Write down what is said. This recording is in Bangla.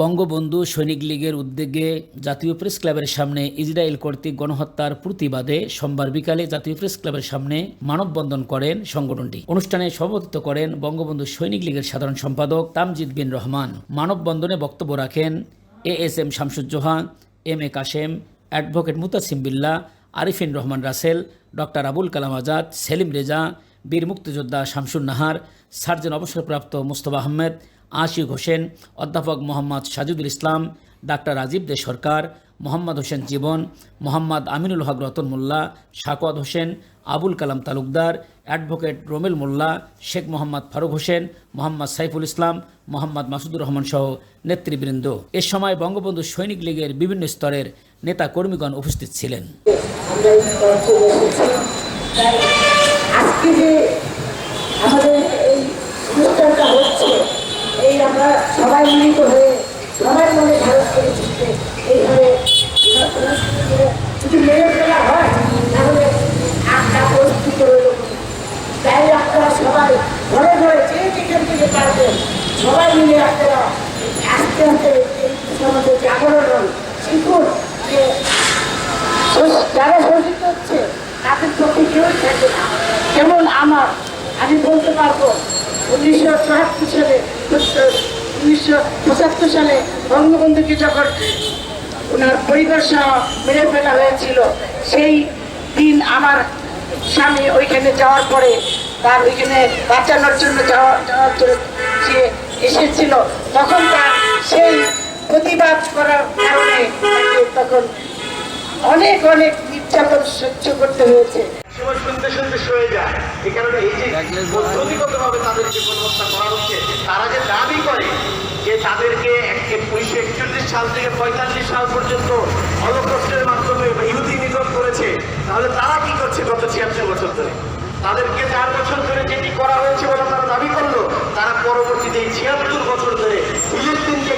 বঙ্গবন্ধু সৈনিক লীগের উদ্যোগে জাতীয় প্রেস ক্লাবের সামনে ইসরায়েল কর্তৃক গণহত্যার প্রতিবাদে সোমবার বিকালে জাতীয় প্রেস ক্লাবের সামনে মানববন্ধন করেন সংগঠনটি। অনুষ্ঠানে সভাপতিত্ব করেন বঙ্গবন্ধু সৈনিক লীগের সাধারণ সম্পাদক তামজিদ বিন রহমান। মানববন্ধনে বক্তব্য রাখেন A S M Shamsuzzoha M A Kashem, advocate Mutasim Billah, Arifin Rahman Rasel, doctor Abul Kalam Azad, Selim Reza, বীর মুক্তিযোদ্ধা শামসুর নাহার, সার্জন অবসরপ্রাপ্ত মুস্তফা আহমেদ আশিক হোসেন, অধ্যাপক মোহাম্মদ সাজিদুল ইসলাম, ডাক্তার রাজীব দে সরকার, মোহাম্মদ হোসেন জীবন, মোহাম্মদ আমিনুল হক রতন মোল্লা শাকওয়াত হোসেন, আবুল কালাম তালুকদার, অ্যাডভোকেট রোমেল মোল্লা, শেখ মোহাম্মদ ফারুক হোসেন, মোহাম্মদ সাইফুল ইসলাম, মোহাম্মদ মাসুদুর রহমান সহ নেতৃবৃন্দ। এ সময় বঙ্গবন্ধু সৈনিক লীগের বিভিন্ন স্তরের নেতা কর্মীগণ উপস্থিত ছিলেন। আজকে যে আমাদের এই অনুষ্ঠানটা হচ্ছে এই আমরা সবাই মিলিত হয়ে সবাই মনে করেছি যে এইভাবে যদি মেরে ফেলা হয়, তাহলে একটা পরিস্থিতি রইল তাই আপনারা সবাই ঘরে ঘরে যে যেখান থেকে পারবেন, সবাই মিলে আপনারা আস্তে আস্তে এই জাগরণ শিখুন যে যারা শোষিত হচ্ছে, তাদের চোখে কেউই থাকে না। যেমন আমার, আমি বলতে পারব, উনিশশো চুয়াত্তর সালে উনিশশো পঁচাত্তর সালে বঙ্গবন্ধুকে যখন ওনার পরিবার সহ মেরে ফেলা হয়েছিল। সেই দিন আমার স্বামী ওইখানে যাওয়ার পরে তার ওইখানে বাঁচানোর জন্য যাওয়া যাওয়ার জন্য সে এসেছিল। তখন তার সেই প্রতিবাদ করার কারণে তখন অনেক অনেক নির্যাতন সহ্য করতে হয়েছে। সময় শুনতে শুনতে সয়ে যায়। এই কারণে এই যে পদ্ধতিগতভাবে তাদেরকে করা হচ্ছে তারা যে দাবি করে সাল থেকে পঁয়তাল্লিশ সাল পর্যন্ত অলকষ্টের মাধ্যমে ইহুদি নিধন করেছে, তাহলে তারা কি করছে গত ছিয়াত্তর বছর ধরে? তাদেরকে চার বছর ধরে যেটি করা হয়েছে বলে তারা দাবি করল? তারা পরবর্তীতে এই ছিয়াত্তর বছর ধরে ফিলিস্তিনকে